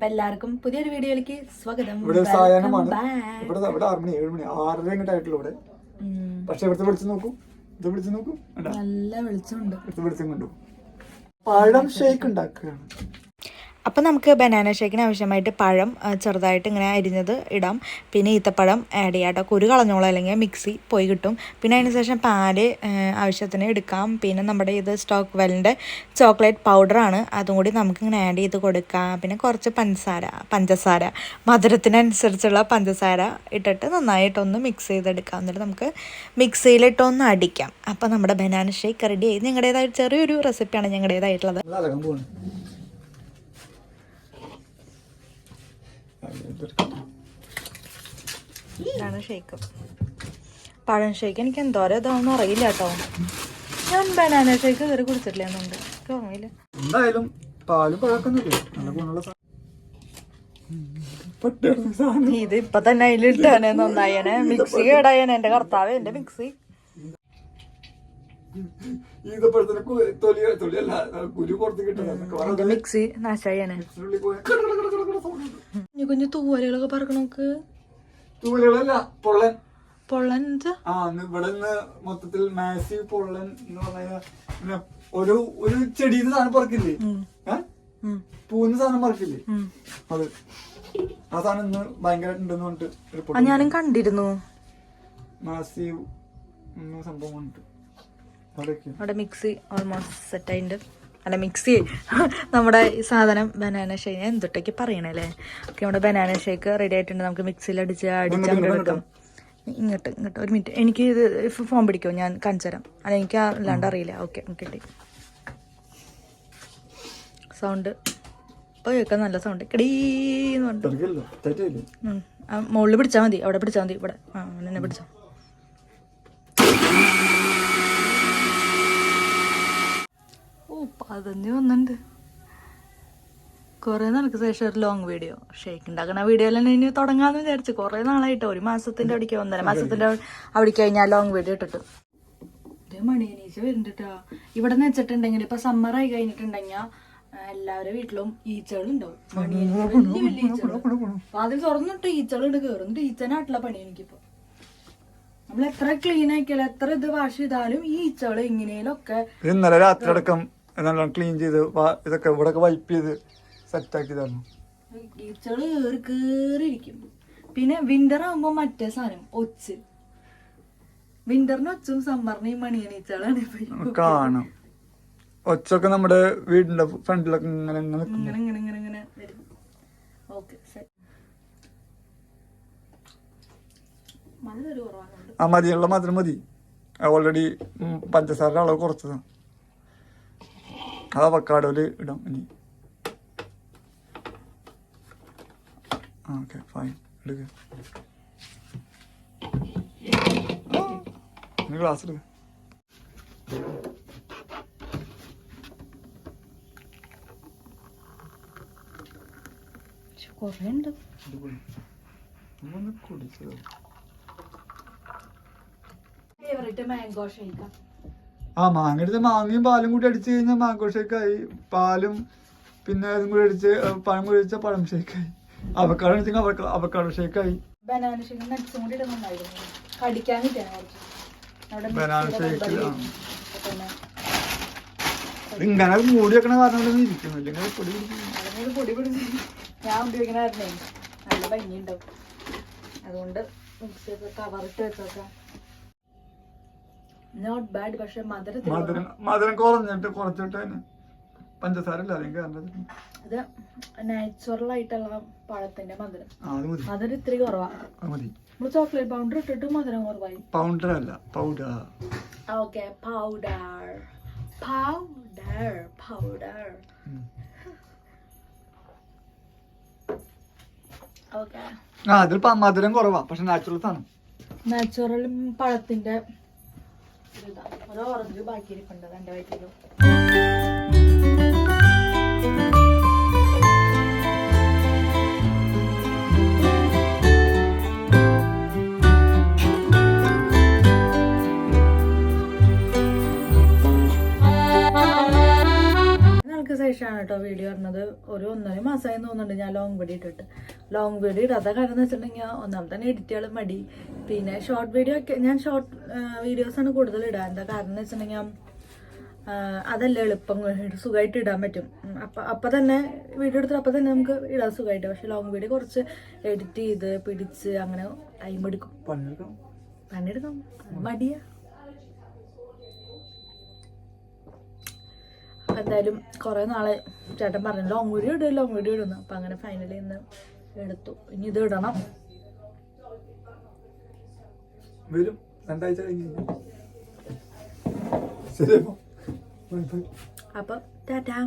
അപ്പൊ എല്ലാവർക്കും പുതിയൊരു വീഡിയോയിലേക്ക് സ്വാഗതം. ഇവിടെ സായാഹ്നമാണ്. ഇവിടെ ഇവിടെ ആറ് മണി ഏഴ് മണി ആറര ഇങ്ങോട്ട് ഇവിടെ. പക്ഷെ ഇവിടുത്തെ വിളിച്ചു നോക്കൂ. ഇത് വിളിച്ചു നോക്കൂ? നല്ല വെളിച്ചമുണ്ട്. ഇവിടുത്തെ വെളിച്ചം കണ്ടു. പഴം ഷേക്ക് ഉണ്ടാക്കുകയാണ്. അപ്പോൾ നമുക്ക് ബനാന ഷേക്കിന് ആവശ്യമായിട്ട് പഴം ചെറുതായിട്ട് ഇങ്ങനെ അരിഞ്ഞത് ഇടാം. പിന്നെ ഈത്തപ്പഴം ആഡ് ചെയ്യാം കേട്ടോ. കുരു കളഞ്ഞോളാം അല്ലെങ്കിൽ മിക്സി പോയി കിട്ടും. പിന്നെ അതിന് ശേഷം പാൽ ആവശ്യത്തിന് എടുക്കാം. പിന്നെ നമ്മുടെ ഇത് സ്റ്റോക്ക് വെല്ലിന്റെ ചോക്ലേറ്റ് പൗഡറാണ് അതും കൂടി നമുക്കിങ്ങനെ ആഡ് ചെയ്ത് കൊടുക്കാം. പിന്നെ കുറച്ച് പഞ്ചസാര പഞ്ചസാര മധുരത്തിനനുസരിച്ചുള്ള പഞ്ചസാര ഇട്ടിട്ട് നന്നായിട്ടൊന്ന് മിക്സ് ചെയ്തെടുക്കാം. എന്നിട്ട് നമുക്ക് മിക്സിയിലിട്ടൊന്ന് അടിക്കാം. അപ്പം നമ്മുടെ ബനാന ഷേക്ക് റെഡി ആയി. ഞങ്ങളുടേതായിട്ട് ചെറിയൊരു റെസിപ്പിയാണ് ഞങ്ങളുടേതായിട്ടുള്ളത്. ഇതാണ് ഷേക്ക് പഴം ഷേക്ക് എനിക്ക് എന്തോ ഇതാണെന്ന് അറിയില്ല കേട്ടോ. ഞാൻ ബനാന ഷേക്ക് കയറി കുടിച്ചിട്ടില്ല എന്നുണ്ട്. എനിക്ക് ഓർമ്മയില്ല. എന്തായാലും പാലും പഴക്കൊന്നുമില്ല ഇത് ഇപ്പൊ തന്നെ അതിലിട്ടാണ് നന്നായനെ മിക്സി കേടായനെ എന്റെ കർത്താവ് എന്റെ മിക്സി മിക്സി നാശായനെ കുഞ്ഞു കുഞ്ഞു തൂവലുകളൊക്കെ പറക്കണോക്ക് തൂവലുകളല്ല പൊള്ളൻ. പൊള്ളൻ ആ ഇവിടെ നിന്ന് മൊത്തത്തിൽ മാസീവ് പൊള്ളൻ എന്ന് പറഞ്ഞ ഒരു ഒരു ചെടിയിൽ സാധനം പറക്കില്ലേ? പൂന്ന് സാധനം പറക്കില്ലേ. അത്. ആ സാധനം ഇന്ന് ഭയങ്കരമായിട്ടുണ്ടെന്ന് പറഞ്ഞിട്ട് ഞാനും കണ്ടിരുന്നു. മാസീവ് സംഭവം അവിടെ മിക്സി ഓൾമോസ്റ്റ് സെറ്റ് ആയിട്ടുണ്ട്. അല്ല മിക്സി നമ്മുടെ ഈ സാധനം ബനാന ഷേക്ക് എന്തൊട്ടേക്ക് പറയണല്ലേ ഓക്കെ നമ്മുടെ ബനാന ഷേക്ക് റെഡി ആയിട്ടുണ്ട്. നമുക്ക് മിക്സിയിൽ അടിച്ച് അടിച്ച് അങ്ങോട്ട് എടുക്കാം ഇങ്ങോട്ട് ഇങ്ങോട്ട്. ഒരു മിനിറ്റ് എനിക്ക് ഇത് ഫോം പിടിക്കുമോ ഞാൻ കഞ്ചരം തരാം അല്ല എനിക്ക് അല്ലാണ്ട് അറിയില്ല. ഓക്കെ കിട്ടി. സൗണ്ട് ഇപ്പോൾ കേൾക്കാൻ നല്ല സൗണ്ട് കിടീന്ന് പറഞ്ഞു തെറിക്കല്ലോ തെറ്റില്ലേ. മുകളിൽ പിടിച്ചാൽ മതി. അവിടെ പിടിച്ചാൽ മതി. ഇവിടെ. ആ അങ്ങനെ തന്നെ പതഞ്ഞ് വന്നിട്ടുണ്ട് കുറേ നാൾക്ക് ശേഷം ഒരു ലോങ് വീഡിയോ ഷേക്ക് ഉണ്ടാക്കുന്ന വീഡിയോ തന്നെ ഇനി തുടങ്ങാന്ന് വിചാരിച്ചു. കുറേ നാളായിട്ട്. ഒരു മാസത്തിന്റെ അവിടേക്ക് ഒന്നര മാസത്തിന്റെ അവിടേക്ക് കഴിഞ്ഞാൽ ലോങ് വീഡിയോ ഇട്ടിട്ട്. മണി എണീച്ച് വരുന്നുണ്ടോ ഇവിടെ നിന്ന് വെച്ചിട്ടുണ്ടെങ്കിൽ ഇപ്പൊ സമ്മറായി ആയി കഴിഞ്ഞിട്ടുണ്ടെങ്കിൽ എല്ലാവരുടെ വീട്ടിലും ഈച്ചകളുണ്ടാവും അതിൽ വലിയ വലിയ ഈച്ചകൾ വാതിൽ തുറന്നിട്ട് ഈച്ചകളുണ്ട്. കയറുന്നിട്ട് ഈച്ചനായിട്ടുള്ള പണി എനിക്കിപ്പോ. നമ്മൾ എത്ര ക്ലീൻ ആക്കിയാലും എത്ര ഇത് വാഷ് ചെയ്താലും ഈ ഈച്ചകൾ ഇങ്ങനെയൊക്കെ ഇന്നലെ രാത്രി അടക്കം നല്ലോണം ക്ലീൻ ചെയ്ത് ഇതൊക്കെ ഇവിടെ വൈപ്പ് ചെയ്ത് സെറ്റ് ആക്കി തന്നു. ഈച്ചകൾ കേറി കേറിയിരിക്കും. പിന്നെ വിന്റർ ആകുമ്പോ മറ്റേ സാധനം ഒച്ച്. വിന്ററിന് ഒച്ചും സമ്മറിന് ഈ മണിയൻ ഈച്ചകളാണ് കാണാം. ഒച്ചൊക്കെ നമ്മുടെ വീടിന്റെ ഫ്രണ്ടിലൊക്കെ ഇങ്ങനെ ഇങ്ങനെ. ഇങ്ങനെ ഇങ്ങനെ ഇങ്ങനെ ഇങ്ങനെ വരും. ഓക്കെ ആ മതിയുള്ള മാത്രം മതി. ഓൾറെഡി പഞ്ചസാരയുടെ അളവ് കുറച്ചതാണ്. അത് അവക്കാടോൽ ഇടാം ഇനി. ഓക്കെ ഫൈൻ എടുക്ക. ഗ്ലാസ് എടുക്ക. കുറേ ഉണ്ട്. കുടിച്ചത് ഫേവറേറ്റ് മാംഗോ ഷേക്കാ ആ മാങ്ങ എടുത്ത് മാങ്ങയും പാലും കൂടി അടിച്ചു കഴിഞ്ഞാൽ മാങ്കോ ഷേക്കായി. പാലും പിന്നെ അതും കൂടി അടിച്ച് പഴം കൂടി അടിച്ചാൽ പഴം ഷേക്കായി. അവക്കാട് അടിച്ചെങ്കിൽ അവക്ക അവക്കാട് ഷേക്കായി. ബനാന ഷേക്ക് ഇങ്ങനെ മൂടി വെക്കണ കാരണം ഇരിക്കുന്നു. ഇല്ലെങ്കിൽ പൊടി പിടിക്കും. പൊടി ഞാൻ ഉപയോഗിക്കണായിരുന്നേ നല്ല ഭംഗിയുണ്ടാവും. അതുകൊണ്ട് മിക്സി കവറിട്ട് വെച്ചോക്കാം. നോട്ട് ബാഡ് പക്ഷെ മധുരം മധുരം കുറഞ്ഞിട്ട് കുറച്ചിട്ട് പഞ്ചസാര കാരണം നാച്ചുറൽ ആയിട്ടുള്ള പഴത്തിന്റെ മധുരം. ഇത്തിരി കുറവാ. ചോക്ലേറ്റ് പൗഡർ ഇട്ടിട്ട് മധുരം കുറവായി. പൗഡർ അല്ല powder okay powder powder powder okay അതിൽ മധുരം കുറവാ പക്ഷെ നാച്ചുറൽ സാധനം നാച്ചുറൽ പഴത്തിന്റെ ഇതാ. ഒരു ഓറഞ്ച് ബാക്കിയിരിപ്പുണ്ട് എന്റെ വയറ്റിലും കേട്ടോ വീഡിയോ പറഞ്ഞത് ഒരു ഒന്നര മാസമായി തോന്നുന്നുണ്ട് ഞാൻ ലോങ് വീഡിയോ ഇട്ടിട്ട്. ലോങ് വീഡിയോ ഇടാത്ത കാര്യം എന്ന് വെച്ചിട്ടുണ്ടെങ്കിൽ ഒന്നാമത്തെ തന്നെ എഡിറ്റ് ചെയ്യാൻ മടി. പിന്നെ ഷോർട്ട് വീഡിയോ ഒക്കെ ഞാൻ ഷോർട്ട് വീഡിയോസാണ് കൂടുതൽ ഇടാൻ എന്താ കാരണം എന്ന് വെച്ചിട്ടുണ്ടെങ്കിൽ അതല്ല എളുപ്പം. സുഖമായിട്ട് ഇടാൻ പറ്റും. അപ്പം അപ്പൊ തന്നെ വീഡിയോ എടുത്തിട്ട് അപ്പം തന്നെ നമുക്ക് ഇടാൻ സുഖമായിട്ട്. പക്ഷെ ലോങ് വീഡിയോ കുറച്ച് എഡിറ്റ് ചെയ്ത് പിടിച്ച് അങ്ങനെ ടൈം എടുക്കും പണിയെടുക്കും പണിയെടുക്കാം മടിയാ. എന്തായാലും കുറെ നാളെ ചേട്ടൻ പറഞ്ഞു ലോങ് വീഡിയോ ഇടും ലോങ് വീഡിയോ ഇടുന്നു. അപ്പൊ അങ്ങനെ ഫൈനലി ഇന്ന് എടുത്തു. ഇനി ഇത് ഇടണം. വരും. രണ്ടാഴ്ച കഴിഞ്ഞ് അപ്പൊ ടാറ്റാ.